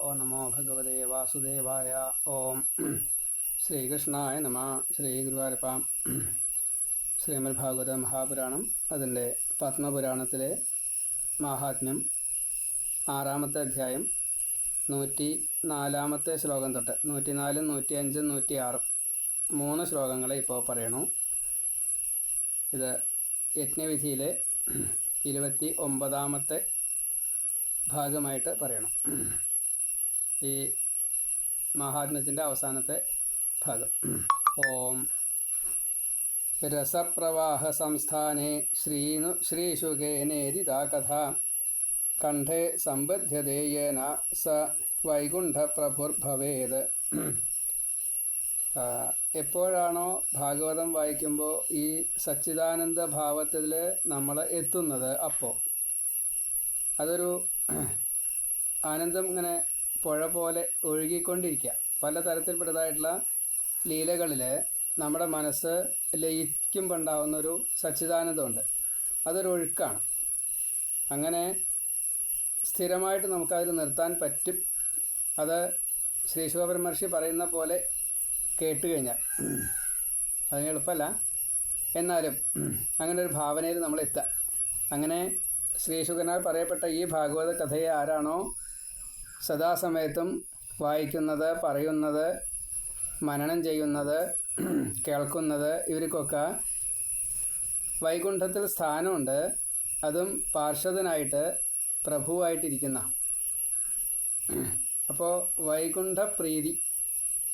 ഓ നമോ ഭഗവതേ വാസുദേവായ. ഓം ശ്രീകൃഷ്ണായ നമ. ശ്രീ ഗുരുവാരപ്പ ശ്രീമദ് ഭാഗവത മഹാപുരാണം. അതിന്റെ പത്മപുരാണത്തിലെ മാഹാത്മ്യം. ആറാമത്തെ അധ്യായം. നൂറ്റി നാലാമത്തെ ശ്ലോകം തൊട്ട് നൂറ്റിനാലും നൂറ്റി അഞ്ചും നൂറ്റി ആറും മൂന്ന് ശ്ലോകങ്ങളെ ഇപ്പോൾ പറയണു. ഇത് യജ്ഞവിധിയിലെ ഇരുപത്തി ഒമ്പതാമത്തെ ഭാഗമായിട്ട് പറയണം. ഈ മഹാത്മ്യത്തിന്റെ അവസാനത്തെ ഭാഗം. ഓം. രസപ്രവാഹ സംസ്ഥാനെ ശ്രീനു ശ്രീശുഖേനേരിതാ കഥ. കണ്ഠേ സമ്പദ്ധ്യതേയേന സ വൈകുണ്ഠപ്രഭുർഭവേത്. എപ്പോഴാണോ ഭാഗവതം വായിക്കുമ്പോൾ ഈ സച്ചിദാനന്ദ ഭാവത്തിൽ നമ്മൾ എത്തുന്നത് അപ്പോൾ അതൊരു ആനന്ദം ഇങ്ങനെ പുഴ പോലെ ഒഴുകിക്കൊണ്ടിരിക്കുക. പല തരത്തിൽപ്പെട്ടതായിട്ടുള്ള ലീലകളിൽ നമ്മുടെ മനസ്സ് ലയിക്കുമ്പോൾ ഉണ്ടാകുന്ന ഒരു സച്ചിദാനന്ദമുണ്ട്. അതൊരു ഒഴുക്കാണ്. അങ്ങനെ സ്ഥിരമായിട്ട് നമുക്കതിൽ നിർത്താൻ പറ്റും. അത് ശ്രീ ശിവപരമർഷി പറയുന്ന പോലെ കേട്ട് കഴിഞ്ഞാൽ. അതിന് എളുപ്പമല്ല എന്നാലും അങ്ങനെ ഒരു ഭാവനയിൽ നമ്മൾ എത്താം അങ്ങനെ ശ്രീശുഖനാൽ പറയപ്പെട്ട ഈ ഭാഗവത കഥയെ ആരാണോ സദാസമയത്തും വായിക്കുന്നത് പറയുന്നത് മനനം ചെയ്യുന്നത് കേൾക്കുന്നത് ഇവർക്കൊക്കെ വൈകുണ്ഠത്തിൽ സ്ഥാനമുണ്ട്. അതും പാർഷദനായിട്ട് പ്രഭുവായിട്ടിരിക്കുന്ന. അപ്പോൾ വൈകുണ്ഠപ്രീതി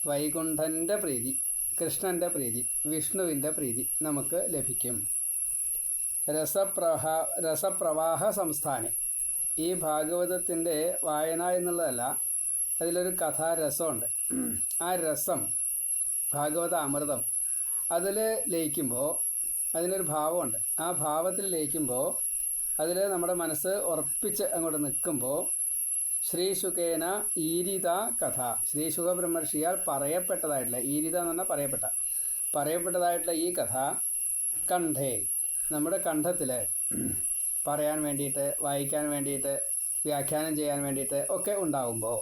വൈകുണ്ഠന്റെ പ്രീതി കൃഷ്ണന്റെ പ്രീതി വിഷ്ണുവിന്റെ പ്രീതി നമുക്ക് ലഭിക്കും. രസപ്രഹ രസപ്രവാഹ സംസ്ഥാനം. ഈ ഭാഗവതത്തിന്റെ വായന എന്നുള്ളതല്ല അതിലൊരു കഥാരസമുണ്ട്. ആ രസം ഭാഗവത അമൃതം അതിൽ ലയിക്കുമ്പോൾ അതിനൊരു ഭാവമുണ്ട്. ആ ഭാവത്തിൽ ലയിക്കുമ്പോൾ അതിൽ നമ്മുടെ മനസ്സ് ഉറപ്പിച്ച് അങ്ങോട്ട് നിൽക്കുമ്പോൾ ശ്രീശുഖേന ഈരിത കഥ. ശ്രീശുഖ ബ്രഹ്മർഷിയാൽ പറയപ്പെട്ടതായിട്ടുള്ള ഈരിത എന്ന് പറഞ്ഞാൽ പറയപ്പെട്ട പറയപ്പെട്ടതായിട്ടുള്ള ഈ കഥ കണ്ഠേ നമ്മുടെ കണ്ഠത്തിൽ പറയാൻ വേണ്ടിയിട്ട് വായിക്കാൻ വേണ്ടിയിട്ട് വ്യാഖ്യാനം ചെയ്യാൻ വേണ്ടിയിട്ട് ഒക്കെ ഉണ്ടാകുമ്പോൾ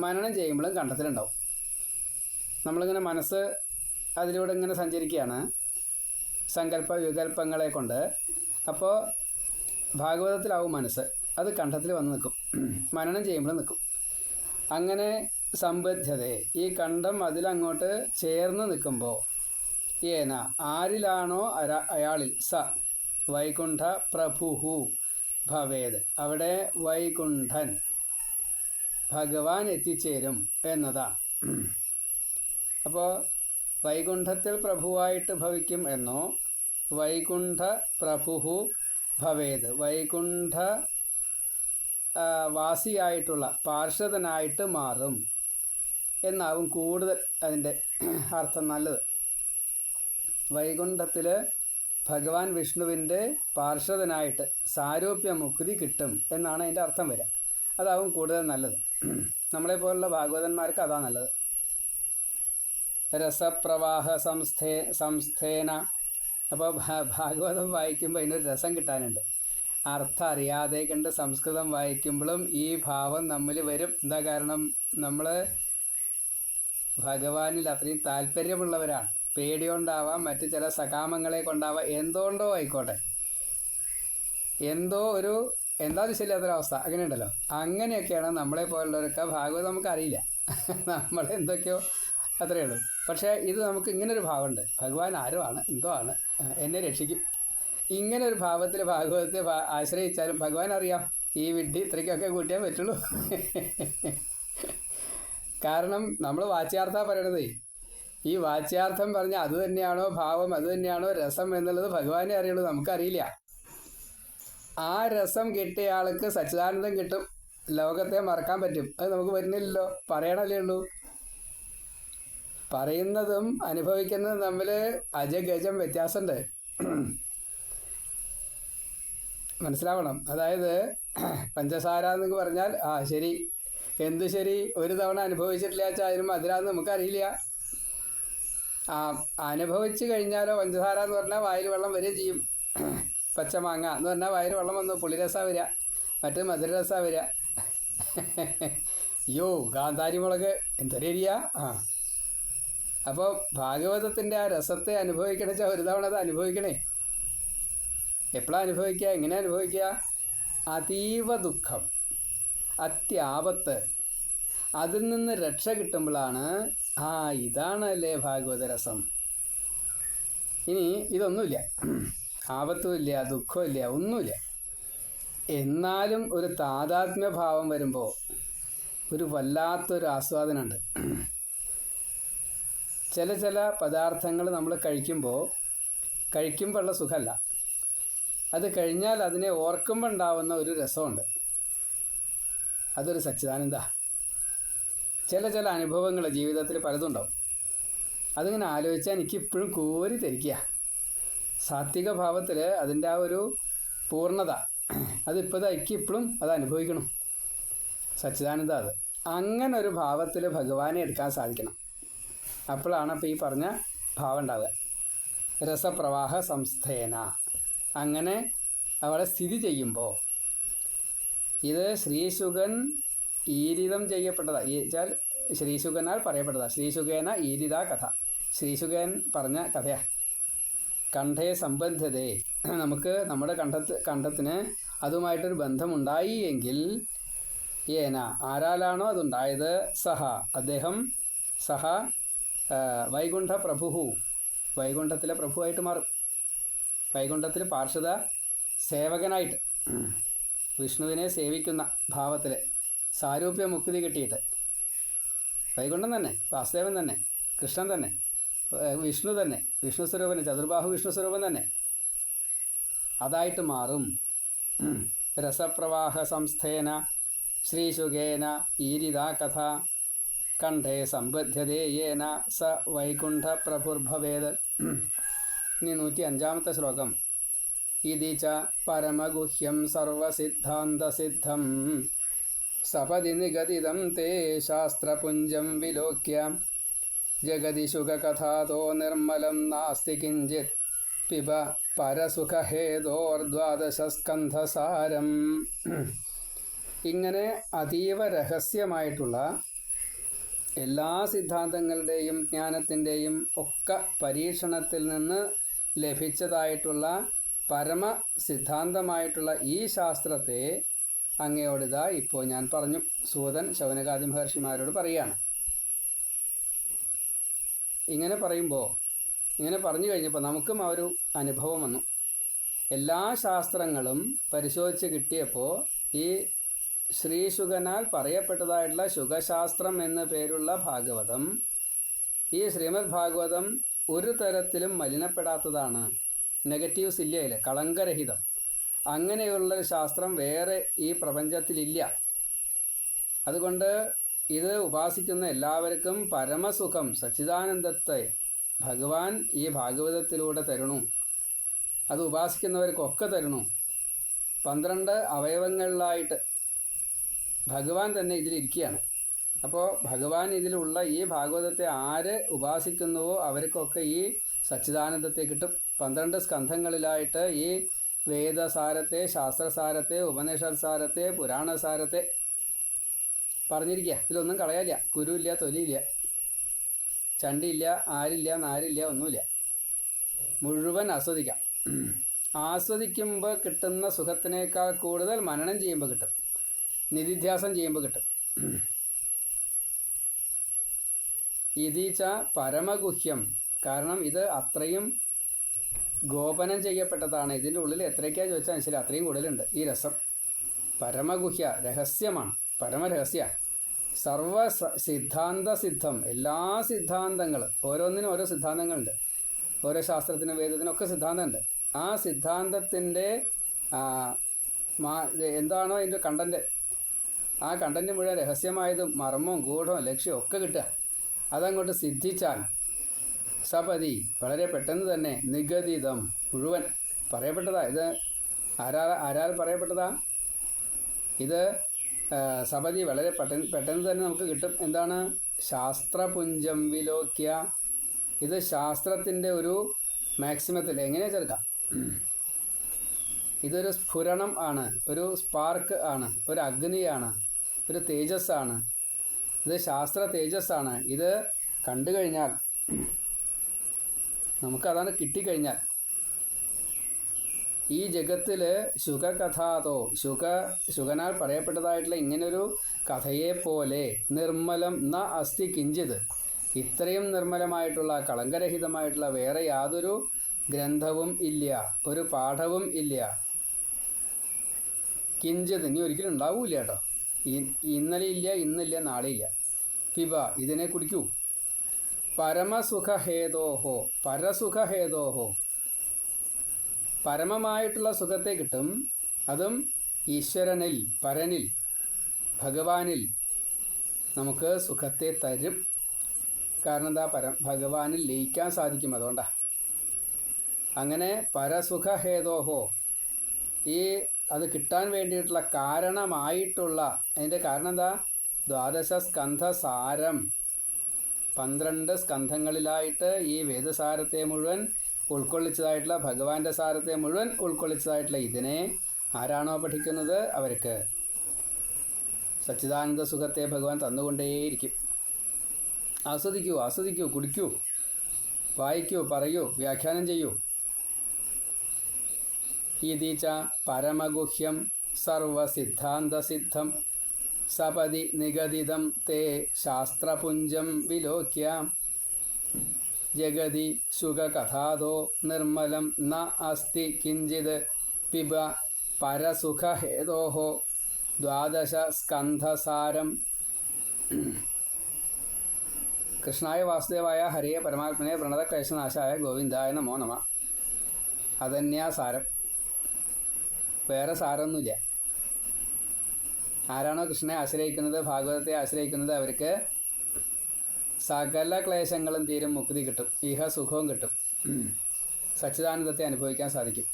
മനനം ചെയ്യുമ്പോഴും കണ്ടത്തിലുണ്ടാവും. നമ്മളിങ്ങനെ മനസ്സ് അതിലൂടെ ഇങ്ങനെ സഞ്ചരിക്കുകയാണ്. സങ്കല്പ വികല്പങ്ങളെ കൊണ്ട്. അപ്പോൾ ഭാഗവതത്തിലാവും മനസ്സ്. അത് കണ്ഠത്തിൽ വന്ന് നിൽക്കും. മനനം ചെയ്യുമ്പോൾ നിൽക്കും. അങ്ങനെ സമ്പദ്ധ്യത ഈ കണ്ഠം അതിലങ്ങോട്ട് ചേർന്ന് നിൽക്കുമ്പോൾ ഏന ആരിലാണോ അയാളിൽ സ വൈകുണ്ഠ പ്രഭുഹു ഭവേത്. അവിടെ വൈകുണ്ഠൻ ഭഗവാൻ എത്തിച്ചേരും എന്നതാ. അപ്പോൾ വൈകുണ്ഠത്തിൽ പ്രഭുവായിട്ട് ഭവിക്കും എന്നോ വൈകുണ്ഠ പ്രഭുഹു ഭവേത്. വൈകുണ്ഠ വാസിയായിട്ടുള്ള പാർഷദനായിട്ട് മാറും എന്നാവും കൂടുതൽ അതിന്റെ അർത്ഥം നല്ലത്. വൈകുണ്ഠത്തിൽ ഭഗവാൻ വിഷ്ണുവിന്റെ പാർശ്വതനായിട്ട് സാരൂപ്യ മുക്തി കിട്ടും എന്നാണ് അതിന്റെ അർത്ഥം വരിക. അതാവും കൂടുതൽ നല്ലത്. നമ്മളെ പോലുള്ള ഭാഗവതന്മാർക്ക് അതാ നല്ലത്. രസപ്രവാഹ സംസ്ഥേ സംസ്ഥേന. അപ്പോൾ ഭാഗവതം വായിക്കുമ്പോൾ അതിനൊരു രസം കിട്ടാനുണ്ട്. അർത്ഥം അറിയാതെ കണ്ട് സംസ്കൃതം വായിക്കുമ്പോഴും ഈ ഭാവം നമ്മിൽ വരും. എന്താ കാരണം? നമ്മൾ ഭഗവാനിൽ അത്രയും താല്പര്യമുള്ളവരാണ്. പേടികൊണ്ടാവാം മറ്റു ചില സകാമങ്ങളെ കൊണ്ടാവാം. എന്തുകൊണ്ടോ ആയിക്കോട്ടെ. എന്തോ ഒരു എന്താ അങ്ങനെ അങ്ങനെയുണ്ടല്ലോ. അങ്ങനെയൊക്കെയാണ് നമ്മളെ പോലുള്ളവരൊക്കെ ഭാഗവതം നമുക്ക് അറിയില്ല നമ്മൾ എന്തൊക്കെയോ അത്രയേ ഉള്ളൂ. പക്ഷേ ഇത് നമുക്ക് ഇങ്ങനൊരു ഭാവമുണ്ട്. ഭഗവാൻ ആരോ ആണ് എന്തോ ആണ്? എന്നെ രക്ഷിക്കും. ഇങ്ങനെ ഒരു ഭാവത്തിൽ ഭാഗവതത്തെ ആശ്രയിച്ചാലും ഭഗവാൻ അറിയാം. ഈ വിഡ്ഢി ഇത്രയ്ക്കൊക്കെ കൂട്ടിയാൽ പറ്റുള്ളൂ. കാരണം നമ്മൾ വാച്യാർത്ഥ പറയണതേ ഈ വാച്യാർത്ഥം പറഞ്ഞ അത് തന്നെയാണോ ഭാവം അത് തന്നെയാണോ രസം എന്നുള്ളത് ഭഗവാനെ അറിയുള്ളൂ നമുക്കറിയില്ല. ആ രസം കിട്ടിയ ആൾക്ക് സച്ചിദാനന്ദം കിട്ടും. ലോകത്തെ മറക്കാൻ പറ്റും. അത് നമുക്ക് വരുന്നില്ലല്ലോ. പറയണല്ലേ ഉള്ളൂ. പറയുന്നതും അനുഭവിക്കുന്നതും തമ്മിൽ അജഗജം വ്യത്യാസമുണ്ട്. മനസ്സിലാവണം. അതായത് പഞ്ചസാര എന്നൊക്കെ പറഞ്ഞാൽ ആ ശരി. എന്ത് ശരി? ഒരു തവണ അനുഭവിച്ചിട്ടില്ല വെച്ചാൽ അതിന് മധുരാന്ന് നമുക്കറിയില്ല. അനുഭവിച്ചു കഴിഞ്ഞാലോ പഞ്ചസാര എന്ന് പറഞ്ഞാൽ വായിൽ വെള്ളം വരികയും ചെയ്യും. പച്ചമാങ്ങ എന്ന് പറഞ്ഞാൽ വായിൽ വെള്ളം വന്നു പുളിരസ വരിക മറ്റേ മധുരരസ വരിക. അയ്യോ ഗാന്ധാരി മുളക് എന്തൊരേരിയ ആ. അപ്പോൾ ഭാഗവതത്തിന്റെ ആ രസത്തെ അനുഭവിക്കണ വെച്ചാൽ ഒരു തവണ അത് അനുഭവിക്കണേ. എപ്പോഴാണ് അനുഭവിക്കുക? എങ്ങനെ അനുഭവിക്കുക? അതീവ ദുഃഖം അത്യാപത്ത്. അതിൽ നിന്ന് രക്ഷ കിട്ടുമ്പോഴാണ് ആ ഇതാണല്ലേ ഭാഗവത രസം. ഇനി ഇതൊന്നുമില്ല. ആപത്തുമില്ല ദുഃഖമില്ല ഒന്നുമില്ല. എന്നാലും ഒരു താതാത്മ്യഭാവം വരുമ്പോൾ ഒരു വല്ലാത്തൊരു ആസ്വാദനമുണ്ട്. ചില ചില പദാർത്ഥങ്ങൾ നമ്മൾ കഴിക്കുമ്പോൾ കഴിക്കുമ്പോഴുള്ള സുഖമല്ല അത് കഴിഞ്ഞാൽ അതിനെ ഓർക്കുമ്പോൾ ഉണ്ടാവുന്ന ഒരു രസമുണ്ട്. അതൊരു സച്ചിദാനന്ദ. ചില ചില അനുഭവങ്ങൾ ജീവിതത്തിൽ പലതുണ്ടാവും. അതിങ്ങനെ ആലോചിച്ചാൽ എനിക്ക് ഇപ്പോഴും കോരി തിരിക്കുക സാത്വിക ഭാവത്തിൽ അതിന്റെ ആ ഒരു പൂർണത അതിപ്പോൾ എനിക്ക് ഇപ്പോഴും അത് അനുഭവിക്കണം. സച്ചിദാനന്ദ അത്. അങ്ങനെ ഒരു ഭാവത്തിൽ ഭഗവാനെ എടുക്കാൻ സാധിക്കണം. അപ്പോഴാണ് ഇപ്പോൾ ഈ പറഞ്ഞ ഭാവം ഉണ്ടാവുക. രസപ്രവാഹ സംസ്ഥേന. അങ്ങനെ അവളെ സ്ഥിതി ചെയ്യുമ്പോൾ ഇത് ശ്രീശുഗൻ ഈരിതം ചെയ്യപ്പെട്ടതാ. ഈ വെച്ചാൽ ശ്രീശുഖനാൽ പറയപ്പെട്ടതാ. ശ്രീശുഖേന ഈരിത കഥ. ശ്രീശുഖൻ പറഞ്ഞ കഥയാ. കണ്ഠയെ സംബന്ധതേ. നമുക്ക് നമ്മുടെ കണ്ഠത്ത് കണ്ഠത്തിന് അതുമായിട്ടൊരു ബന്ധമുണ്ടായി എങ്കിൽ ഏന ആരാലാണോ അതുണ്ടായത്? സഹ. അദ്ദേഹം സഹ വൈകുണ്ഠ പ്രഭുഹു വൈകുണ്ഠത്തിലെ പ്രഭുവായിട്ട് മാറും. വൈകുണ്ഠത്തിൽ പാർശ്വത സേവകനായിട്ട് വിഷ്ണുവിനെ സേവിക്കുന്ന ഭാവത്തിൽ സാരൂപ്യ മുക്തി കിട്ടിയിട്ട്. വൈകുണ്ഠം തന്നെ വാസുദേവൻ തന്നെ കൃഷ്ണൻ തന്നെ വിഷ്ണു തന്നെ വിഷ്ണു സ്വരൂപൻ ചതുർബാഹു വിഷ്ണു സ്വരൂപൻ തന്നെ. അതായിട്ട് മാറും. രസപ്രവാഹ സംസ്ഥേന ശ്രീശുഖേന ഈരിതാ കഥ കണ്ഠേ സമ്പദ്ധ്യതേയേന സ വൈകുണ്ഠ പ്രഭുർഭവേത് ഇനി നൂറ്റി അഞ്ചാമത്തെ ശ്ലോകം. ഇതി ച പരമഗുഹ്യം സർവസിദ്ധാന്തസിദ്ധം. സപദി നിഗതിതം തേ ശാസ്ത്രപുഞ്ചം വിലോക്യ. ജഗതി ശുഖകഥാതോ നിർമ്മലം നാസ്തി കിഞ്ചിത്. പിബ പരസുഖഹേതോർദ്വാദശസ്കന്ധസാരം. ഇങ്ങനെ അതീവ രഹസ്യമായിട്ടുള്ള എല്ലാ സിദ്ധാന്തങ്ങളുടെയും ജ്ഞാനത്തിന്റെയും ഒക്കെ പരീക്ഷണത്തിൽ നിന്ന് ലഭിച്ചതായിട്ടുള്ള പരമ സിദ്ധാന്തമായിട്ടുള്ള ഈ ശാസ്ത്രത്തെ അങ്ങയോടിതാ ഇപ്പോൾ ഞാൻ പറഞ്ഞു. സൂതൻ ശൗനകാദി മഹർഷിമാരോട് പറയാണ്. ഇങ്ങനെ പറയുമ്പോൾ ഇങ്ങനെ പറഞ്ഞു കഴിഞ്ഞപ്പോൾ നമുക്കും ആ ഒരു അനുഭവം വന്നു. എല്ലാ ശാസ്ത്രങ്ങളും പരിശോധിച്ച് കിട്ടിയപ്പോൾ ഈ ശ്രീശുഖനാൽ പറയപ്പെട്ടതായിട്ടുള്ള ശുഖശാസ്ത്രം എന്ന പേരുള്ള ഭാഗവതം ഈ ശ്രീമദ് ഭാഗവതം ഒരു തരത്തിലും മലിനപ്പെടാത്തതാണ്. നെഗറ്റീവ്സ് ഇല്ല കളങ്കരഹിതം. അങ്ങനെയുള്ളൊരു ശാസ്ത്രം വേറെ ഈ പ്രപഞ്ചത്തിലില്ല. അതുകൊണ്ട് ഇത് ഉപാസിക്കുന്ന എല്ലാവർക്കും പരമസുഖം സച്ചിദാനന്ദത്തെ ഭഗവാൻ ഈ ഭാഗവതത്തിലൂടെ തരണു. അത് ഉപാസിക്കുന്നവർക്കൊക്കെ തരണു. പന്ത്രണ്ട് അവയവങ്ങളിലായിട്ട് ഭഗവാൻ തന്നെ ഇതിലിരിക്കുകയാണ് അപ്പോൾ ഭഗവാൻ ഇതിലുള്ള ഈ ഭാഗവതത്തെ ആര് ഉപാസിക്കുന്നുവോ അവർക്കൊക്കെ ഈ സച്ചിദാനന്ദത്തെ കിട്ടും. പന്ത്രണ്ട് സ്കന്ധങ്ങളിലായിട്ട് ഈ വേദസാരത്തെ ശാസ്ത്രസാരത്തെ ഉപനിഷത് സാരത്തെ പുരാണസാരത്തെ. പറഞ്ഞിരിക്കുക ഇതിലൊന്നും കളയാനില്ല കുരുവില്ല തൊലിയില്ല. ചണ്ടിയില്ല ആരില്ല നാരില്ല ഒന്നുമില്ല. മുഴുവൻ ആസ്വദിക്കാം. ആസ്വദിക്കുമ്പോൾ കിട്ടുന്ന സുഖത്തിനേക്കാൾ കൂടുതൽ മനനം ചെയ്യുമ്പോൾ കിട്ടും. നിധിധ്യാസം ചെയ്യുമ്പോൾ കിട്ടും. ഇതീച്ച പരമഗുഹ്യം. കാരണം ഇത് അത്രയും ഗോപനം ചെയ്യപ്പെട്ടതാണ്. ഇതിന്റെ ഉള്ളിൽ എത്രയ്ക്കാ ചോദിച്ചാൽ മനസ്സിൽ അത്രയും കൂടുതലുണ്ട്. ഈ രസം. പരമഗുഹ്യ രഹസ്യമാണ്. പരമരഹസ്യ. സർവ സിദ്ധാന്ത സിദ്ധം. എല്ലാ സിദ്ധാന്തങ്ങളും. ഓരോന്നിനും ഓരോ സിദ്ധാന്തങ്ങളുണ്ട്. ഓരോ ശാസ്ത്രത്തിനും വേദത്തിനും ഒക്കെ സിദ്ധാന്തമുണ്ട്. ആ സിദ്ധാന്തത്തിന്റെ എന്താണോ അതിന്റെ കണ്ടന്റ് ആ കണ്ടന്റ് മുഴുവൻ രഹസ്യമായതും മർമ്മവും ഗൂഢവും ലക്ഷ്യവും ഒക്കെ കിട്ടുക. അതങ്ങോട്ട് സിദ്ധിച്ചാൽ സപതി വളരെ പെട്ടെന്ന് തന്നെ നിഗതിതം മുഴുവൻ പറയപ്പെട്ടതാ. ഇത് ആരാ ആരാൽ പറയപ്പെട്ടതാ? ഇത് സപതി വളരെ പെട്ടെന്ന് പെട്ടെന്ന് തന്നെ നമുക്ക് കിട്ടും. എന്താണ്? ശാസ്ത്രപുഞ്ചം വിലോക്യ. ഇത് ശാസ്ത്രത്തിന്റെ ഒരു മാക്സിമത്തിൽ. എങ്ങനെ ചേർക്കാം? ഇതൊരു സ്ഫുരണം ആണ്. ഒരു സ്പാർക്ക് ആണ്. ഒരു അഗ്നിയാണ്. ഒരു തേജസ്സാണ്. ഇത് ശാസ്ത്ര തേജസ്സാണ്. ഇത് കണ്ടു കഴിഞ്ഞാൽ നമുക്കതാണ് കിട്ടിക്കഴിഞ്ഞാൽ. ഈ ജഗത്തിൽ ശുഖകഥാതോ ശുഖ ശുഖനാൽ പറയപ്പെട്ടതായിട്ടുള്ള ഇങ്ങനൊരു കഥയെപ്പോലെ നിർമ്മലം ന അസ്ഥി കിഞ്ചിത്. ഇത്രയും നിർമ്മലമായിട്ടുള്ള കളങ്കരഹിതമായിട്ടുള്ള വേറെ യാതൊരു ഗ്രന്ഥവും ഇല്ല ഒരു പാഠവും ഇല്ല. കിഞ്ചിത് ഇനി ഒരിക്കലും ഉണ്ടാവൂല കേട്ടോ. ഇന്നലെ ഇല്ല ഇന്നില്ല നാളെ ഇല്ല. പിബ ഇതിനെ കുടിക്കൂ. പരമസുഖഹേതോഹോ. പരസുഖഹേതോഹോ. പരമമായിട്ടുള്ള സുഖത്തെ കിട്ടും. അതും ഈശ്വരനിൽ പരനിൽ ഭഗവാനിൽ നമുക്ക് സുഖത്തെ തരും. കാരണം എന്താ? പരം ഭഗവാനിൽ ലയിക്കാൻ സാധിക്കും അതുകൊണ്ടാണ് അങ്ങനെ പരസുഖഹേതോഹോ. ഈ അത് കിട്ടാൻ വേണ്ടിയിട്ടുള്ള കാരണമായിട്ടുള്ള അതിന്റെ കാരണം എന്താ? ദ്വാദശ സ്കന്ധ സാരം പന്ത്രണ്ട് സ്കന്ധങ്ങളിലായിട്ട് ഈ വേദസാരത്തെ മുഴുവൻ ഉൾക്കൊള്ളിച്ചതായിട്ടുള്ള ഭഗവാന്റെ സാരത്തെ മുഴുവൻ ഉൾക്കൊള്ളിച്ചതായിട്ടുള്ള ഇതിനെ ആരാണോ പഠിക്കുന്നത്? അവർക്ക് സച്ചിദാനന്ദ സുഖത്തെ ഭഗവാൻ തന്നുകൊണ്ടേയിരിക്കും. ആസ്വദിക്കൂ ആസ്വദിക്കൂ കുടിക്കൂ വായിക്കൂ പറയൂ വ്യാഖ്യാനം ചെയ്യൂ. ഈ ച പരമഗുഹ്യം സർവസിദ്ധാന്തസിദ്ധം സപതി നിഗദിതം തേ ശാസ്ത്രപുഞ്ചം വിലോക്യ. ജഗതി സുഖകഥാതോ നിർമ്മലം ന അസ്തി കിഞ്ചിത് പിബ പരസുഖഹേതോ ദ്വാദശ സ്കന്ധസാരം. കൃഷ്ണായ വാസുദേവായ ഹരിയ പരമാത്മനെ പ്രണതക്ലേശനാശായ ഗോവിന്ദായ നമോ നമ. അതന്യാ സാരം വേറെ സാരമൊന്നുമില്ല. ആരാണോ കൃഷ്ണനെ ആശ്രയിക്കുന്നത് ഭാഗവതത്തെ ആശ്രയിക്കുന്നത് അവർക്ക് സകല ക്ലേശങ്ങളും തീരും മുക്തി കിട്ടും ഇഹ സുഖവും കിട്ടും. സച്ചിദാനന്ദത്തെ അനുഭവിക്കാൻ സാധിക്കും.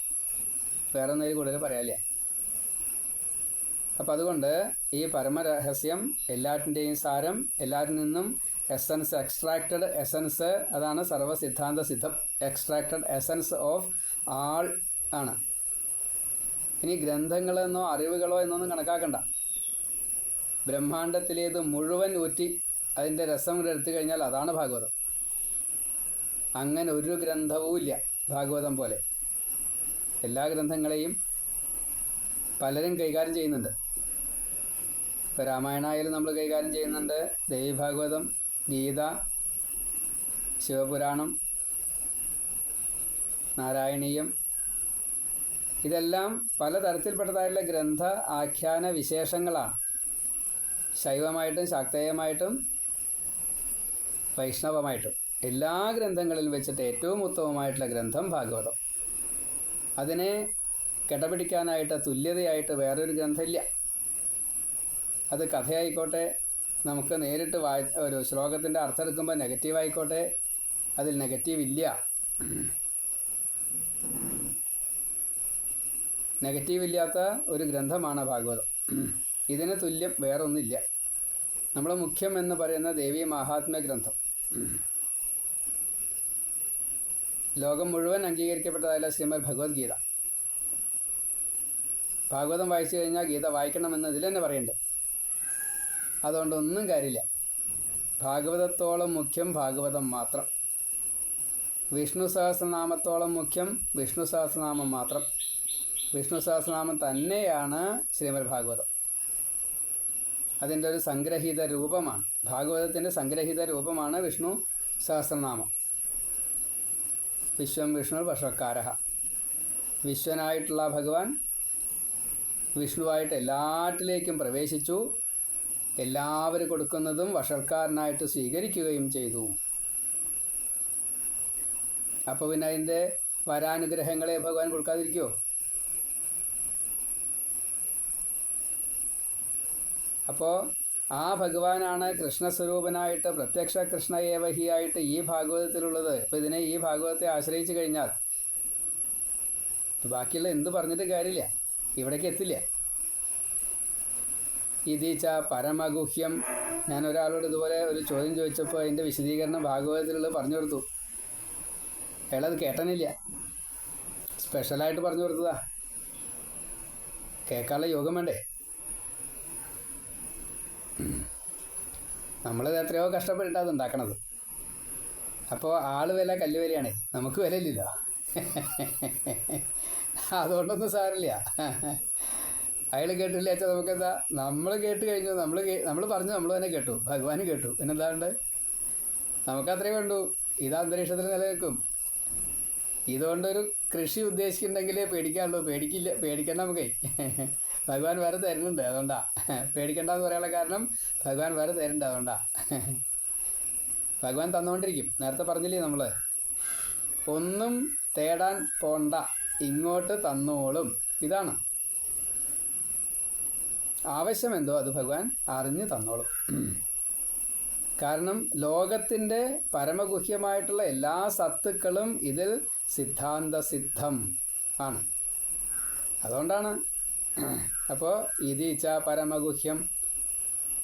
വേറെ ഒന്നും കൂടുതൽ പറയാനില്ല. അപ്പം അതുകൊണ്ട് ഈ പരമരഹസ്യം എല്ലാറ്റിന്റെയും സാരം എല്ലാറ്റിൽ നിന്നും എസൻസ് എക്സ്ട്രാക്റ്റഡ് എസൻസ് അതാണ് സർവസിദ്ധാന്ത സിദ്ധം. എക്സ്ട്രാക്റ്റഡ് എസൻസ് ഓഫ് ആൾ ആണ്. ഇനി ഗ്രന്ഥങ്ങളെന്നോ അറിവുകളോ എന്നൊന്നും കണക്കാക്കണ്ട. ബ്രഹ്മാണ്ടത്തിലേത് മുഴുവൻ ഊറ്റി അതിന്റെ രസം കൂടെ എടുത്തു കഴിഞ്ഞാൽ അതാണ് ഭാഗവതം. അങ്ങനെ ഒരു ഗ്രന്ഥവുമില്ല ഭാഗവതം പോലെ. എല്ലാ ഗ്രന്ഥങ്ങളെയും പലരും കൈകാര്യം ചെയ്യുന്നുണ്ട്. ഇപ്പോൾ രാമായണമായാലും നമ്മൾ കൈകാര്യം ചെയ്യുന്നുണ്ട്. ദേവി ഭാഗവതം ഗീത ശിവപുരാണം നാരായണീയം. ഇതെല്ലാം പല പലതരത്തിൽപ്പെട്ടതായിട്ടുള്ള ഗ്രന്ഥ ആഖ്യാന വിശേഷങ്ങളാണ്. ശൈവമായിട്ടും ശാക്തേയമായിട്ടും വൈഷ്ണവമായിട്ടും എല്ലാ ഗ്രന്ഥങ്ങളിലും വെച്ചിട്ട് ഏറ്റവും ഉത്തമമായിട്ടുള്ള ഗ്രന്ഥം ഭാഗവതം. അതിനെ കിടപിടിക്കാനായിട്ട് തുല്യതയായിട്ട് വേറൊരു ഗ്രന്ഥമില്ല. അത് കഥയായിക്കോട്ടെ നമുക്ക് നേരിട്ട് വായി ഒരു ശ്ലോകത്തിന്റെ അർത്ഥം എടുക്കുമ്പോൾ നെഗറ്റീവ് ആയിക്കോട്ടെ അതിൽ നെഗറ്റീവ് ഇല്ല നെഗറ്റീവ് ഇല്ലാത്ത ഒരു ഗ്രന്ഥമാണ് ഭാഗവതം. ഇതിന് തുല്യം വേറൊന്നില്ല നമ്മൾ മുഖ്യം എന്ന് പറയുന്ന ദേവി മഹാത്മ്യ ഗ്രന്ഥം ലോകം മുഴുവൻ അംഗീകരിക്കപ്പെട്ടതായ ശ്രീമദ് ഭഗവത്ഗീത. ഭാഗവതം വായിച്ചു കഴിഞ്ഞാൽ ഗീത വായിക്കണമെന്ന് ഇതിൽ തന്നെ പറയുന്നുണ്ട്. അതുകൊണ്ട് ഒന്നും കാര്യമില്ല. ഭാഗവതത്തോളം മുഖ്യം ഭാഗവതം മാത്രം. വിഷ്ണു സഹസ്രനാമത്തോളം മുഖ്യം വിഷ്ണു സഹസ്രനാമം മാത്രം. വിഷ്ണു സഹസ്രനാമം തന്നെയാണ് ശ്രീമദ് ഭാഗവതം. അതിന്റെ ഒരു സംഗ്രഹീത രൂപമാണ്. ഭാഗവതത്തിന്റെ സംഗ്രഹീത രൂപമാണ് വിഷ്ണു സഹസ്രനാമം. വിശ്വം വിഷ്ണു വഷക്കാര വിശ്വനായിട്ടുള്ള ഭഗവാൻ വിഷ്ണുവായിട്ട് എല്ലാറ്റിലേക്കും പ്രവേശിച്ചു. എല്ലാവരും കൊടുക്കുന്നതും വഷൾക്കാരനായിട്ട് സ്വീകരിക്കുകയും ചെയ്തു. അപ്പോൾ പിന്നെ അതിന്റെ വരാനുഗ്രഹങ്ങളെ ഭഗവാൻ കൊടുക്കാതിരിക്കുമോ അപ്പോൾ ആ ഭഗവാനാണ് കൃഷ്ണസ്വരൂപനായിട്ട് പ്രത്യക്ഷ കൃഷ്ണയേവഹിയായിട്ട് ഈ ഭാഗവതത്തിലുള്ളത്. അപ്പോൾ ഇതിനെ ഈ ഭാഗവതത്തെ ആശ്രയിച്ചു കഴിഞ്ഞാൽ ബാക്കിയുള്ള എന്ത് പറഞ്ഞിട്ട് കാര്യമില്ല. ഇവിടേക്ക് എത്തില്ല. ഇതീച്ച പരമഗുഹ്യം. ഞാൻ ഒരാളോട് ഇതുപോലെ ഒരു ചോദ്യം ചോദിച്ചപ്പോൾ അതിന്റെ വിശദീകരണം ഭാഗവതത്തിലുള്ള പറഞ്ഞു കൊടുത്തു. അയാളത് കേട്ടനില്ല. സ്പെഷ്യലായിട്ട് പറഞ്ഞു കൊടുത്തതാ. കേൾക്കാനുള്ള യോഗം വേണ്ടേ? നമ്മളിത് എത്രയോ കഷ്ടപ്പെട്ടിട്ടാണ് ഉണ്ടാക്കണത്. അപ്പോൾ ആൾ വില കല്ല് വിലയാണ് നമുക്ക് വിലയില്ല അതുകൊണ്ടൊന്നും സാരില്ല അയാൾ കേട്ടില്ല? അച്ഛാ നമുക്കെന്താ? നമ്മൾ കേട്ട് കഴിഞ്ഞു. നമ്മൾ നമ്മൾ പറഞ്ഞു നമ്മൾ തന്നെ കേട്ടു. ഭഗവാൻ കേട്ടു. പിന്നെന്താണ്ട് നമുക്കത്രേ വേണ്ടൂ ഇത് അന്തരീക്ഷത്തിൽ നിലനിൽക്കും. ഇതുകൊണ്ടൊരു കൃഷി ഉദ്ദേശിക്കുന്നുണ്ടെങ്കിൽ പേടിക്കാനുള്ളൂ. പേടിക്കില്ല പേടിക്കണ്ട നമുക്കേ. ഭഗവാൻ വേറെ തരുന്നുണ്ട് അതുകൊണ്ടാ. പേടിക്കണ്ടെന്ന് പറയാനുള്ള കാരണം ഭഗവാൻ വേറെ തരുന്നുണ്ട് അതുകൊണ്ടാ. ഭഗവാൻ തന്നുകൊണ്ടിരിക്കും നേരത്തെ പറഞ്ഞില്ലേ നമ്മൾ ഒന്നും തേടാൻ പോണ്ട ഇങ്ങോട്ട് തന്നോളും. ഇതാണ്. ആവശ്യമെന്തോ അത് ഭഗവാൻ അറിഞ്ഞു തന്നോളും. കാരണം ലോകത്തിന്റെ പരമഗുഹ്യമായിട്ടുള്ള എല്ലാ സത്തുക്കളും ഇതിൽ സിദ്ധാന്തസിദ്ധം ആണ്. അതുകൊണ്ടാണ് അപ്പോൾ ഇതി ച പരമഗുഹ്യം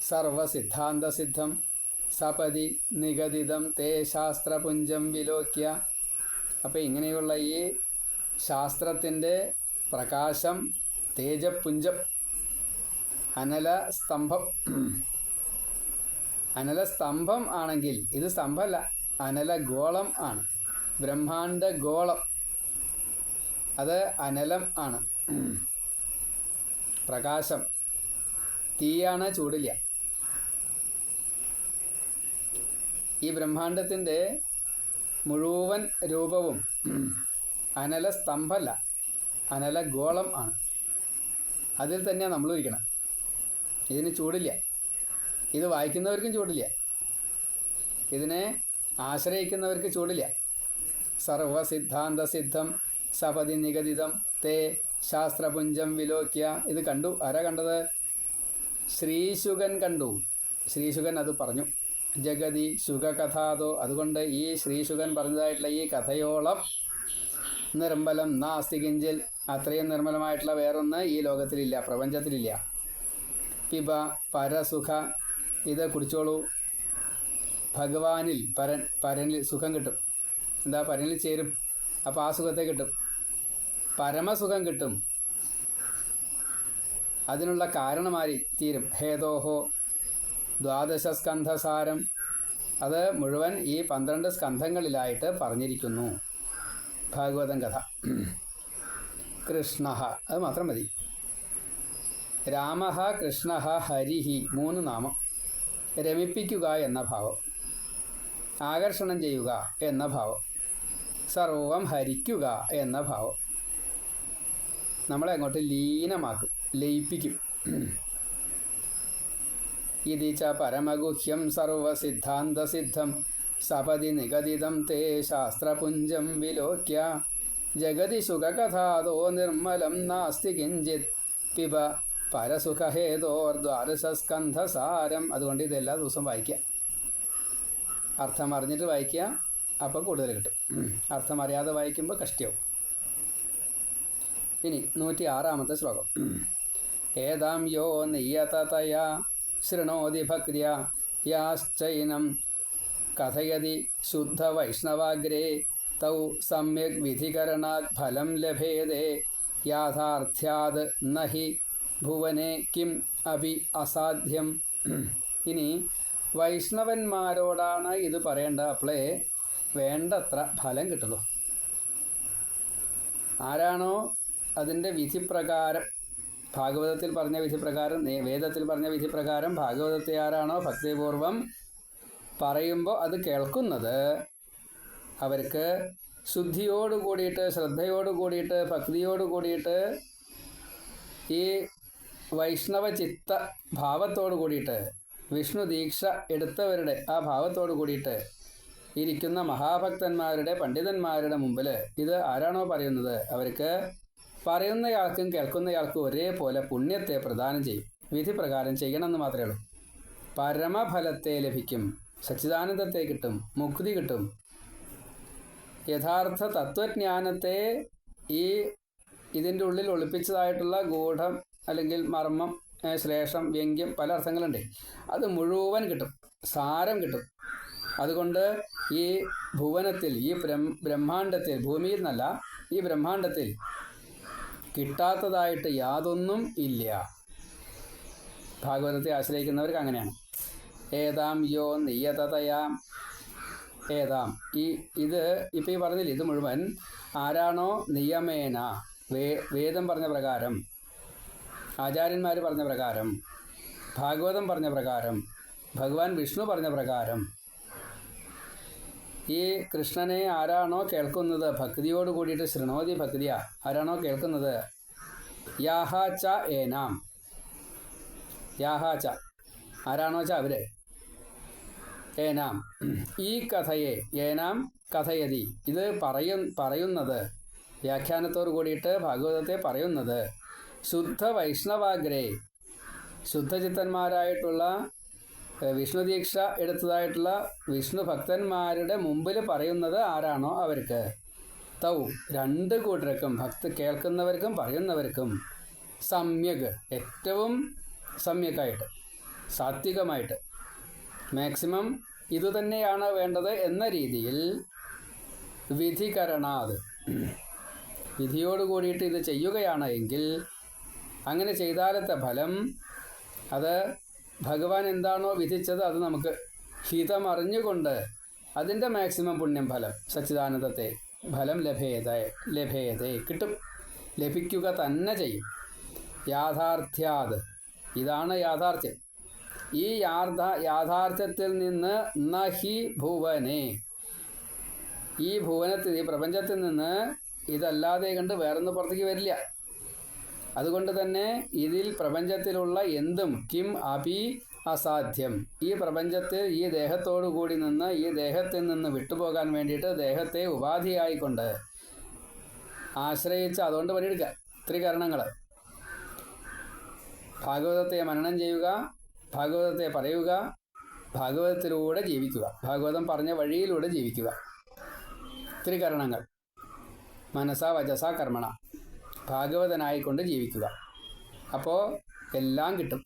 സർവസിദ്ധാന്തസിദ്ധം സപതി നിഗതിതം തേ ശാസ്ത്രപുഞ്ചം വിലോക്യ. അപ്പോൾ ഇങ്ങനെയുള്ള ഈ ശാസ്ത്രത്തിന്റെ പ്രകാശം തേജപുഞ്ചം അനല സ്തംഭം. അനല സ്തംഭം ആണെങ്കിൽ ഇത് സ്തംഭമല്ല അനല ഗോളം ആണ്. ബ്രഹ്മാണ്ട ഗോളം. അത് അനലം ആണ്. പ്രകാശം. തീയാണ് ചൂടില്ല. ഈ ബ്രഹ്മാണ്ടത്തിന്റെ മുഴുവൻ രൂപവും അനല സ്തംഭമല്ല അനല ഗോളം ആണ്. അതിൽ തന്നെയാണ് നമ്മൾ ഇരിക്കണം. ഇതിന് ചൂടില്ല. ഇത് വായിക്കുന്നവർക്കും ചൂടില്ല. ഇതിനെ ആശ്രയിക്കുന്നവർക്ക് ചൂടില്ല. സർവസിദ്ധാന്ത സിദ്ധം സപതി നിഗതിതം തേ ശാസ്ത്രപുഞ്ചം വിലോക്യ. ഇത് കണ്ടു. ആരാ കണ്ടത്? ശ്രീശുഗൻ കണ്ടു. ശ്രീശുഗൻ അത് പറഞ്ഞു. ജഗതി ശുഖകഥാതോ. അതുകൊണ്ട് ഈ ശ്രീശുഗൻ പറഞ്ഞതായിട്ടുള്ള ഈ കഥയോളം നിർമ്മലം നാസ്തി കിഞ്ചിൽ അത്രയും നിർമ്മലമായിട്ടുള്ള വേറൊന്ന് ഈ ലോകത്തിലില്ല പ്രപഞ്ചത്തിലില്ല. പിബ പരസുഖ ഇത് കുടിച്ചോളൂ. ഭഗവാനിൽ പരൻ പരനിൽ സുഖം കിട്ടും. എന്താ? പരനിൽ ചേരും. അപ്പോൾ ആ സുഖത്തെ കിട്ടും. പരമസുഖം കിട്ടും. അതിനുള്ള കാരണമായി തീരും. ഹേതോഹോ ദ്വാദശ സ്കന്ധസാരം അത് മുഴുവൻ ഈ പന്ത്രണ്ട് സ്കന്ധങ്ങളിലായിട്ട് പറഞ്ഞിരിക്കുന്നു. ഭാഗവതം കഥ. കൃഷ്ണ അത് മാത്രം മതി. രാമ കൃഷ്ണ ഹരിഹി മൂന്ന് നാമം. രമിപ്പിക്കുക എന്ന ഭാവം. ആകർഷണം ചെയ്യുക എന്ന ഭാവം. സർവം ഹരിക്കുക എന്ന ഭാവം. നമ്മളെ അങ്ങോട്ട് ലീനമാക്കും ലയിപ്പിക്കും. ഇതി ച പരമഗുഹ്യം സർവസിദ്ധാന്തസിദ്ധം സപതി നിഗദിതം തേ ശാസ്ത്രപുഞ്ചം വിലോക്യ. ജഗതി സുഖകഥാതോ നിർമ്മലം നാസ്തി കിഞ്ചിത്. പിബ പരസുഖഹേതോർദ്വാരസസ്കന്ധസാരം അതുകൊണ്ട് ഇത് എല്ലാ ദിവസവും വായിക്കുക. അർത്ഥം അറിഞ്ഞിട്ട് വായിക്കുക അപ്പോൾ കൂടുതൽ കിട്ടും. അർത്ഥം അറിയാതെ വായിക്കുമ്പോൾ കഷ്ടിയാവും. ഇനി നൂറ്റി ആറാമത്തെ ശ്ലോകം. ഏതാം യോ നിയതതയാ ശൃണോതി ഭക്രിയ യാശ്ചൈനം കഥയതി ശുദ്ധവൈഷ്ണവാഗ്രേ തൗ സമ്യക് വിധികരണാത് ഫലം ലഭേദേ യാഥാർത്ഥ്യാത് നഹി ഭുവനെ കിം അഭി അസാധ്യം. ഇനി വൈഷ്ണവന്മാരോടാണ് ഇത് പറയേണ്ടത്. അപ്പോളേ വേണ്ടത്ര ഫലം കിട്ടുള്ളൂ ആരാണോ അതിന്റെ വിധിപ്രകാരം ഭാഗവതത്തിൽ പറഞ്ഞ വിധിപ്രകാരം വേദത്തിൽ പറഞ്ഞ വിധിപ്രകാരം ഭാഗവതത്തെ ആരാണോ ഭക്തിപൂർവം പറയുമ്പോൾ അത് കേൾക്കുന്നത്. അവർക്ക് ശുദ്ധിയോട് കൂടിയിട്ട് ശ്രദ്ധയോട് കൂടിയിട്ട് ഭക്തിയോട് കൂടിയിട്ട് ഈ വൈഷ്ണവ ചിത്ത ഭാവത്തോട് കൂടിയിട്ട് വിഷ്ണു ദീക്ഷ എടുത്തവരുടെ ആ ഭാവത്തോട് കൂടിയിട്ട് ഇരിക്കുന്ന മഹാഭക്തന്മാരുടെ പണ്ഡിതന്മാരുടെ മുമ്പിൽ ഇത് ആരാണോ പറയുന്നത്? അവർക്ക് പറയുന്നയാൾക്കും കേൾക്കുന്നയാൾക്കും ഒരേപോലെ പുണ്യത്തെ പ്രദാനം ചെയ്യും. വിധി പ്രകാരം ചെയ്യണമെന്ന് മാത്രമേ ഉള്ളൂ. പരമഫലത്തെ ലഭിക്കും. സച്ചിദാനന്ദത്തെ കിട്ടും. മുക്തി കിട്ടും. യഥാർത്ഥ തത്വജ്ഞാനത്തെ ഈ ഇതിന്റെ ഉള്ളിൽ ഒളിപ്പിച്ചതായിട്ടുള്ള ഗൂഢം അല്ലെങ്കിൽ മർമ്മം ശ്ലേഷം വ്യംഗ്യം പല അർത്ഥങ്ങളുണ്ട്. അത് മുഴുവൻ കിട്ടും. സാരം കിട്ടും. അതുകൊണ്ട് ഈ ഭുവനത്തിൽ ഈ ബ്രഹ്മ ബ്രഹ്മാണ്ടത്തിൽ ഭൂമിയിൽ നിന്നല്ല ഈ ബ്രഹ്മാണ്ടത്തിൽ കിട്ടാത്തതായിട്ട് യാതൊന്നും ഇല്ല. ഭാഗവതത്തെ ആശ്രയിക്കുന്നവർക്ക് അങ്ങനെയാണ്. ഏതാം യോ നിയതതയാം. ഏതാം? ഈ ഇത് ഇപ്പം ഈ പറഞ്ഞില്ല ഇത് മുഴുവൻ ആരാണോ നിയമേന. വേ വേദം പറഞ്ഞ പ്രകാരം ആചാര്യന്മാർ പറഞ്ഞ പ്രകാരം ഭാഗവതം പറഞ്ഞ പ്രകാരം ഭഗവാൻ വിഷ്ണു പറഞ്ഞ പ്രകാരം ഈ കൃഷ്ണനെ ആരാണോ കേൾക്കുന്നത്? ഭക്തിയോട് കൂടിയിട്ട് ശൃണോതി ഭക്തിയ. ആരാണോ കേൾക്കുന്നത്? യാഹ ച ഏനാം. യാഹ ച. ആരാണോ ച അവർ? ഏനാം. ഈ കഥയെ ഏനാം കഥയതി ഇത് പറയ പറയുന്നത് വ്യാഖ്യാനത്തോട് കൂടിയിട്ട് ഭാഗവതത്തെ പറയുന്നത്. ശുദ്ധ വൈഷ്ണവാഗ്രേ ശുദ്ധചിത്തന്മാരായിട്ടുള്ള വിഷ്ണു ദീക്ഷ എടുത്തതായിട്ടുള്ള വിഷ്ണു ഭക്തന്മാരുടെ മുമ്പിൽ പറയുന്നത് ആരാണോ അവർക്ക്? തൗ രണ്ട് കൂട്ടർക്കും ഭക്തി കേൾക്കുന്നവർക്കും പറയുന്നവർക്കും സമ്യക് ഏറ്റവും സമ്യക്കായിട്ട് സാത്വികമായിട്ട്. മാക്സിമം ഇതുതന്നെയാണ് വേണ്ടത് എന്ന രീതിയിൽ വിധികരണാത്. വിധിയോട് കൂടിയിട്ട് ഇത് ചെയ്യുകയാണ് എങ്കിൽ അങ്ങനെ ചെയ്താലത്തെ ഫലം അത് ഭഗവാൻ എന്താണോ വിധിച്ചത് അത് നമുക്ക് ഹിതമറിഞ്ഞുകൊണ്ട് അതിന്റെ മാക്സിമം പുണ്യം ഫലം സച്ചിദാനന്ദത്തെ ഫലം ലഭേത ലഭേതേ കിട്ടും. ലഭിക്കുക തന്നെ ചെയ്യും. യാഥാർത്ഥ്യാത്. ഇതാണ് യാഥാർത്ഥ്യം. ഈ യാഥാ യാഥാർത്ഥ്യത്തിൽ നിന്ന് നഹി ഭുവനെ. ഈ ഭുവനത്തിൽ ഈ പ്രപഞ്ചത്തിൽ നിന്ന് ഇതല്ലാതെ കണ്ട് വേറൊന്ന് പുറത്തേക്ക് വരില്ല. അതുകൊണ്ട് തന്നെ ഇതിൽ പ്രപഞ്ചത്തിലുള്ള എന്തും കിം അപി അസാധ്യം. ഈ പ്രപഞ്ചത്തിൽ ഈ ദേഹത്തോടു കൂടി നിന്ന് ഈ ദേഹത്തിൽ നിന്ന് വിട്ടുപോകാൻ വേണ്ടിയിട്ട് ദേഹത്തെ ഉപാധിയായിക്കൊണ്ട് ആശ്രയിച്ച് അതുകൊണ്ട് പണിയെടുക്കുക. ത്രികരണങ്ങൾ ഭാഗവതത്തെ മനനം ചെയ്യുക ഭാഗവതത്തെ പറയുക ഭാഗവതത്തിലൂടെ ജീവിക്കുക ഭാഗവതം പറഞ്ഞ വഴിയിലൂടെ ജീവിക്കുക. ത്രികരണങ്ങൾ മനസ വജസ കർമ്മണ. ഭാഗവതനായിക്കൊണ്ട് ജീവിക്കുക. അപ്പോൾ എല്ലാം കിട്ടും.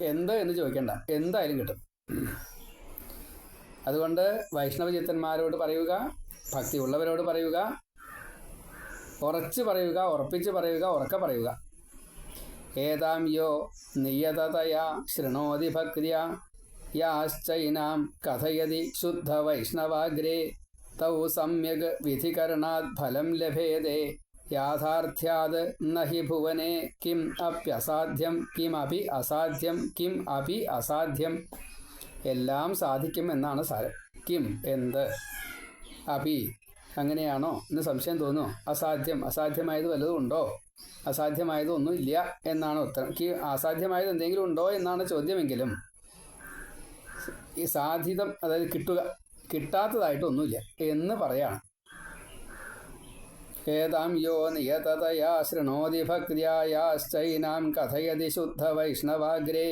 എന്ത് എന്ന് ചോദിക്കണ്ട. എന്തായാലും കിട്ടും. അതുകൊണ്ട് വൈഷ്ണവചിത്തന്മാരോട് പറയുക ഭക്തിയുള്ളവരോട് പറയുക ഉറച്ച് പറയുക ഉറപ്പിച്ച് പറയുക ഉറക്ക പറയുക. ഏതാം യോ നിയതതയാ ശൃണോതി ഭക്തിയ യാശ്ചൈനാം കഥയതി ശുദ്ധ വൈഷ്ണവാഗ്രേ തൗ സമ്യക് വിധികരണാത് ഫലം ലഭേതേ. യാഥാർത്ഥ്യാത് നഹി ഭുവനെ കിം അപ്യസാധ്യം കിമപി അസാധ്യം കിം അപി അസാധ്യം. എല്ലാം സാധിക്കും എന്നാണ് സാരം. കിം എന്ത്? അപി. അങ്ങനെയാണോ? എന്ന് സംശയം തോന്നുന്നു. അസാധ്യം. അസാധ്യമായത് വല്ലതും ഉണ്ടോ? അസാധ്യമായത് ഒന്നും ഇല്ല എന്നാണ് ഉത്തരം. കി അസാധ്യമായത് എന്തെങ്കിലും ഉണ്ടോ എന്നാണ് ചോദ്യമെങ്കിലും ഈ സാധ്യതം അതായത് കിട്ടുക കിട്ടാത്തതായിട്ടൊന്നുമില്ല എന്ന് പറയാണ്. ഏതാം യോ നിയതതയാ ശൃണോതി ഭക്തിയാശ്ചൈനാം കഥയതി ശുദ്ധ വൈഷ്ണവാഗ്രേ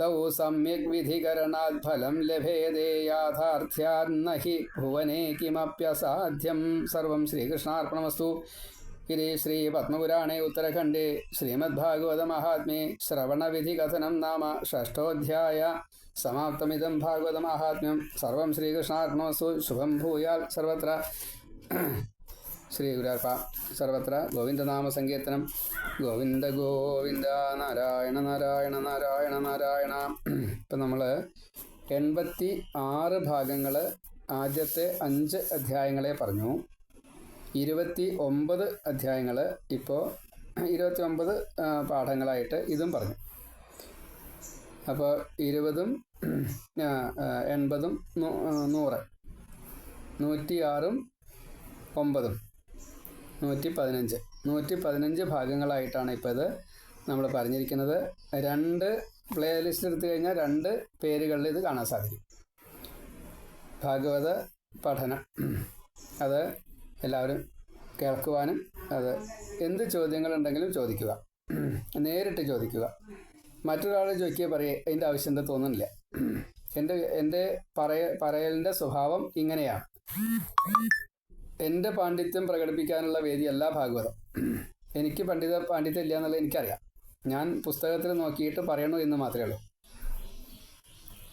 തൗ സമ്യക് വിധികരണാത് ഫലം ലഭേതേ യാഥാർത്ഥ്യാന്ന ഹി ഭുവനെ കിമപ്യസാധ്യം സർവം ശ്രീകൃഷ്ണാർപ്പണമസ്തു ഇതി ശ്രീ പത്മപുരാണേ ഉത്തരഖണ്ഡേ ശ്രീമദ്ഭാഗവത മഹാത്മ്യേ ശ്രവണവിധികഥനം നാമ ഷഷ്ഠോധ്യായ സമാപ്തമിതം ഭാഗവത മഹാത്മ്യം സർവം ശ്രീകൃഷ്ണാർപ്പണമസ്തു ശുഭം ഭൂയാൽ സർവത്ര ശ്രീ ഗുരുവാർപ്പ സർവത്ര ഗോവിന്ദനാമ സങ്കീർത്തനം ഗോവിന്ദ ഗോവിന്ദ നാരായണ നാരായണ നാരായണ നാരായണ. ഇപ്പം നമ്മൾ എൺപത്തി ആറ് ഭാഗങ്ങൾ ആദ്യത്തെ അഞ്ച് അധ്യായങ്ങളെ പറഞ്ഞു. ഇരുപത്തി ഒമ്പത് അധ്യായങ്ങൾ ഇപ്പോൾ ഇരുപത്തി ഒമ്പത് പാഠങ്ങളായിട്ട് ഇതും പറഞ്ഞു. അപ്പോൾ ഇരുപതും എൺപതും നൂറ്. നൂറ്റിയാറും ഒമ്പതും. നൂറ്റി പതിനഞ്ച് നൂറ്റി പതിനഞ്ച് ഭാഗങ്ങളായിട്ടാണ് ഇപ്പോൾ ഇത് നമ്മൾ പറഞ്ഞിരിക്കുന്നത്. രണ്ട് പ്ലേ ലിസ്റ്റ് എടുത്തു കഴിഞ്ഞാൽ രണ്ട് പേരുകളിൽ ഇത് കാണാൻ സാധിക്കും. ഭാഗവത പഠനം. അത് എല്ലാവരും കേൾക്കുവാനും അത് എന്ത് ചോദ്യങ്ങളുണ്ടെങ്കിലും ചോദിക്കുക. നേരിട്ട് ചോദിക്കുക. മറ്റൊരാൾ ചോദിക്കുക പറയേ അതിന്റെ ആവശ്യം എന്താ തോന്നുന്നില്ല? എന്റെ എന്റെ പറയ പറയലിന്റെ സ്വഭാവം ഇങ്ങനെയാണ്. എന്റെ പാണ്ഡിത്യം പ്രകടിപ്പിക്കാനുള്ള വേദിയല്ല ഭാഗവതം. എനിക്ക് പണ്ഡിത പാണ്ഡിത്യം ഇല്ല എന്നുള്ളത് എനിക്കറിയാം. ഞാൻ പുസ്തകത്തിൽ നോക്കിയിട്ട് പറയണു എന്ന് മാത്രമേ ഉള്ളൂ.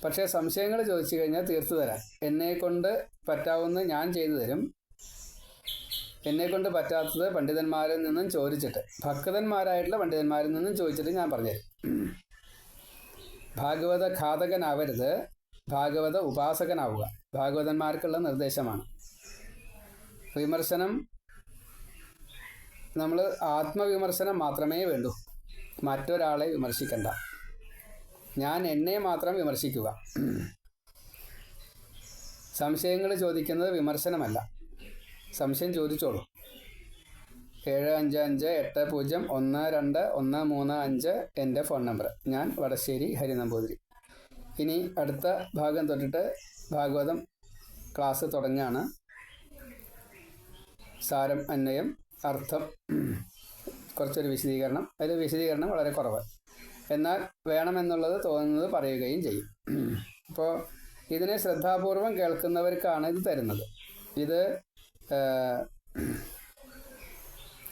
പക്ഷേ സംശയങ്ങൾ ചോദിച്ചു കഴിഞ്ഞാൽ തീർത്തു തരാം. എന്നെ കൊണ്ട് പറ്റാവുന്ന ഞാൻ ചെയ്തു തരും. എന്നെ കൊണ്ട് പറ്റാത്തത് പണ്ഡിതന്മാരിൽ നിന്നും ചോദിച്ചിട്ട് ഭക്തന്മാരായിട്ടുള്ള പണ്ഡിതന്മാരിൽ നിന്നും ചോദിച്ചിട്ട് ഞാൻ പറഞ്ഞുതരും. ഭാഗവത ഘാതകനാവരുത് ഭാഗവത ഉപാസകനാവുക. ഭാഗവതന്മാർക്കുള്ള നിർദ്ദേശമാണ്. വിമർശനം നമ്മൾ ആത്മവിമർശനം മാത്രമേ വേണ്ടൂ. മറ്റൊരാളെ വിമർശിക്കണ്ട. ഞാൻ എന്നെ മാത്രം വിമർശിക്കുക. സംശയങ്ങൾ ചോദിക്കുന്നത് വിമർശനമല്ല. സംശയം ചോദിച്ചോളൂ. ഏഴ് അഞ്ച് അഞ്ച് എട്ട് പൂജ്യം ഒന്ന് രണ്ട് ഒന്ന് മൂന്ന് അഞ്ച് എന്റെ ഫോൺ നമ്പർ. ഞാൻ വടശ്ശേരി ഹരി നമ്പൂതിരി ഇനി അടുത്ത ഭാഗം തൊട്ടിട്ട് ഭാഗവതം ക്ലാസ് തുടങ്ങുകയാണ്. സാരം അന്വയം അർത്ഥം കുറച്ചൊരു വിശദീകരണം. അതിൽ വിശദീകരണം വളരെ കുറവ്. എന്നാൽ വേണമെന്നുള്ളത് തോന്നുന്നത് പറയുകയും ചെയ്യും. അപ്പോൾ ഇതിനെ ശ്രദ്ധാപൂർവം കേൾക്കുന്നവർക്കാണ് ഇത് തരുന്നത്. ഇത്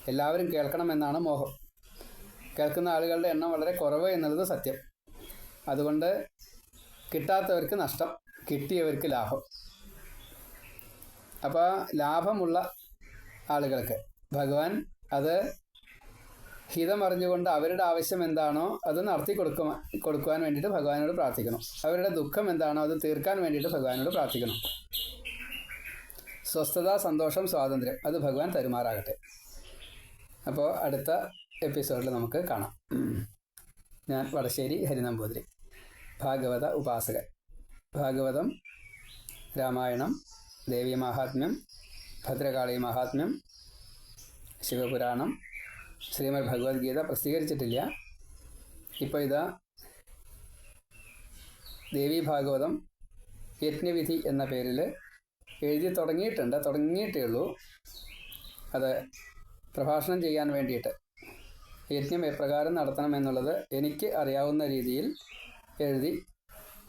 എല്ലാവരും കേൾക്കണമെന്നാണ് മോഹം. കേൾക്കുന്ന ആളുകളുടെ എണ്ണം വളരെ കുറവ് എന്നുള്ളത് സത്യം. അതുകൊണ്ട് കിട്ടാത്തവർക്ക് നഷ്ടം കിട്ടിയവർക്ക് ലാഭം. അപ്പോൾ ലാഭമുള്ള ആളുകൾക്ക് ഭഗവാൻ അത് ഹിതമറിഞ്ഞുകൊണ്ട് അവരുടെ ആവശ്യം എന്താണോ അത് നടത്തി കൊടുക്കു കൊടുക്കുവാൻ വേണ്ടിയിട്ട് ഭഗവാനോട് പ്രാർത്ഥിക്കണം അവരുടെ ദുഃഖം എന്താണോ അത് തീർക്കാൻ വേണ്ടിയിട്ട് ഭഗവാനോട് പ്രാർത്ഥിക്കണം സ്വസ്ഥത സന്തോഷം സ്വാതന്ത്ര്യം അത് ഭഗവാൻ തരുമാറാകട്ടെ. അപ്പോൾ അടുത്ത എപ്പിസോഡിൽ നമുക്ക് കാണാം. ഞാൻ വടശ്ശേരി ഹരിനമ്പൂതിരി ഭാഗവത ഉപാസകൻ. ഭാഗവതം രാമായണം ദേവീ മഹാത്മ്യം ഭദ്രകാളി മഹാത്മ്യം ശിവപുരാണം ശ്രീമദ് ഭഗവത്ഗീത പ്രസിദ്ധീകരിച്ചിട്ടില്ല. ഇപ്പോൾ ഇതാ ദേവി ഭാഗവതം യജ്ഞവിധി എന്ന പേരിൽ എഴുതി തുടങ്ങിയിട്ടുണ്ട്. തുടങ്ങിയിട്ടേ ഉള്ളൂ. അത് പ്രഭാഷണം ചെയ്യാൻ വേണ്ടിയിട്ട്. യജ്ഞം എപ്രകാരം നടത്തണം എന്നുള്ളത് എനിക്ക് അറിയാവുന്ന രീതിയിൽ എഴുതി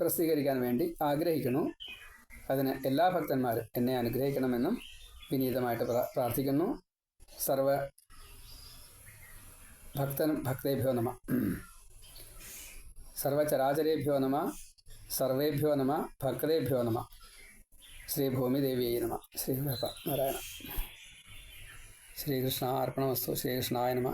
പ്രസിദ്ധീകരിക്കാൻ വേണ്ടി ആഗ്രഹിക്കുന്നു. അതിന് എല്ലാ ഭക്തന്മാരും എന്നെ അനുഗ്രഹിക്കണമെന്നും വിനീതമായിട്ട് പ്രാർത്ഥിക്കുന്നു. സർവ ഭക്തനും ഭക്തേഭ്യോ നമ. സർവചരാചരേഭ്യോ നമ സർവേഭ്യോ നമ ഭക്തേഭ്യോ നമ. ശ്രീ ഭൂമിദേവിയെ നമ. ശ്രീ നാരായണ ശ്രീകൃഷ്ണ അർപ്പണമസ്തു ശ്രീകൃഷ്ണായ നമ.